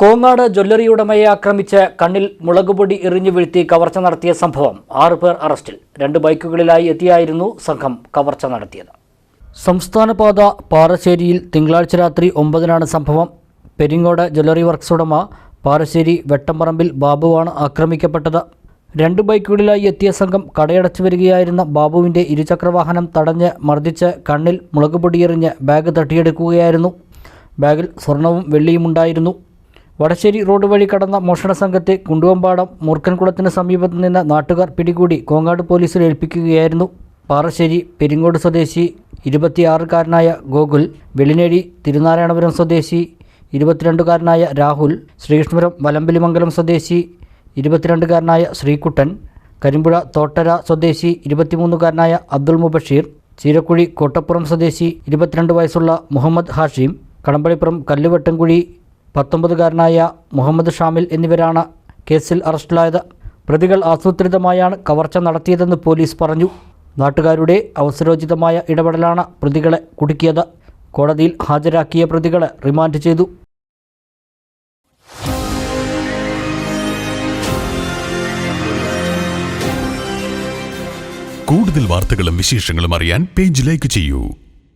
Kongad jewellery ഉടമയെ ആക്രമിച്ച് കണ്ണിൽ മുളകുപൊടി എറിഞ്ഞു വീഴ്ത്തി കവർച്ച നടത്തിയ സംഭവം ആറ് പേർ അറസ്റ്റിൽ. രണ്ട് ബൈക്കുകളിലായി എത്തിയായിരുന്നു സംഘം കവർച്ച നടത്തിയത്. സംസ്ഥാനപാത പാറശ്ശേരിയിൽ തിങ്കളാഴ്ച രാത്രി ഒമ്പതിനാണ് സംഭവം. പെരിങ്ങോട് ജ്വല്ലറി വർക്ക്സ് ഉടമ പാറശ്ശേരി വെട്ടംപറമ്പിൽ ബാബുവാണ് ആക്രമിക്കപ്പെട്ടത്. രണ്ട് ബൈക്കുകളിലായി എത്തിയ സംഘം കടയടച്ചു വരികയായിരുന്ന ബാബുവിന്റെ ഇരുചക്രവാഹനം തടഞ്ഞ് മർദ്ദിച്ച് കണ്ണിൽ മുളകുപൊടിയെറിഞ്ഞ് ബാഗ് തട്ടിയെടുക്കുകയായിരുന്നു. ബാഗിൽ സ്വർണവും വെള്ളിയും ഉണ്ടായിരുന്നു. വടശ്ശേരി റോഡ് വഴി കടന്ന മോഷണ സംഘത്തെ കുണ്ടുവമ്പാടം മൂർക്കൻകുളത്തിന് സമീപത്ത് നിന്ന് നാട്ടുകാർ പിടികൂടി കോങ്ങാട് പോലീസിൽ ഏൽപ്പിക്കുകയായിരുന്നു. പാറശ്ശേരി പെരിങ്ങോട് സ്വദേശി ഇരുപത്തിയാറുകാരനായ ഗോകുൽ വെളിനേഴി തിരുനാരായണപുരം സ്വദേശി ഇരുപത്തിരണ്ടുകാരനായ രാഹുൽ ശ്രീകൃഷ്ണപുരം വലമ്പലിമംഗലം സ്വദേശി ഇരുപത്തിരണ്ടുകാരനായ ശ്രീകുട്ടൻ കരിമ്പുഴ തോട്ടര സ്വദേശി ഇരുപത്തിമൂന്നുകാരനായ അബ്ദുൾ മുബഷീർ ചീരക്കുഴി കോട്ടപ്പുറം സ്വദേശി ഇരുപത്തിരണ്ട് വയസ്സുള്ള മുഹമ്മദ് ഹാഷിം കടമ്പളിപ്പുറം കല്ലുവെട്ടംകുഴി പത്തൊമ്പതുകാരനായ മുഹമ്മദ് ഷാമിൽ എന്നിവരാണ് കേസിൽ അറസ്റ്റിലായത്. പ്രതികൾ ആസൂത്രിതമായാണ് കവർച്ച നടത്തിയതെന്ന് പോലീസ് പറഞ്ഞു. നാട്ടുകാരുടെ അവസരോചിതമായ ഇടപെടലാണ് പ്രതികളെ കുടുക്കിയത്. കോടതിയിൽ ഹാജരാക്കിയ പ്രതികളെ റിമാൻഡ് ചെയ്തു. കൂടുതൽ വാർത്തകളും വിശേഷങ്ങളും അറിയാൻ പേജ് ലൈക്ക് ചെയ്യൂ.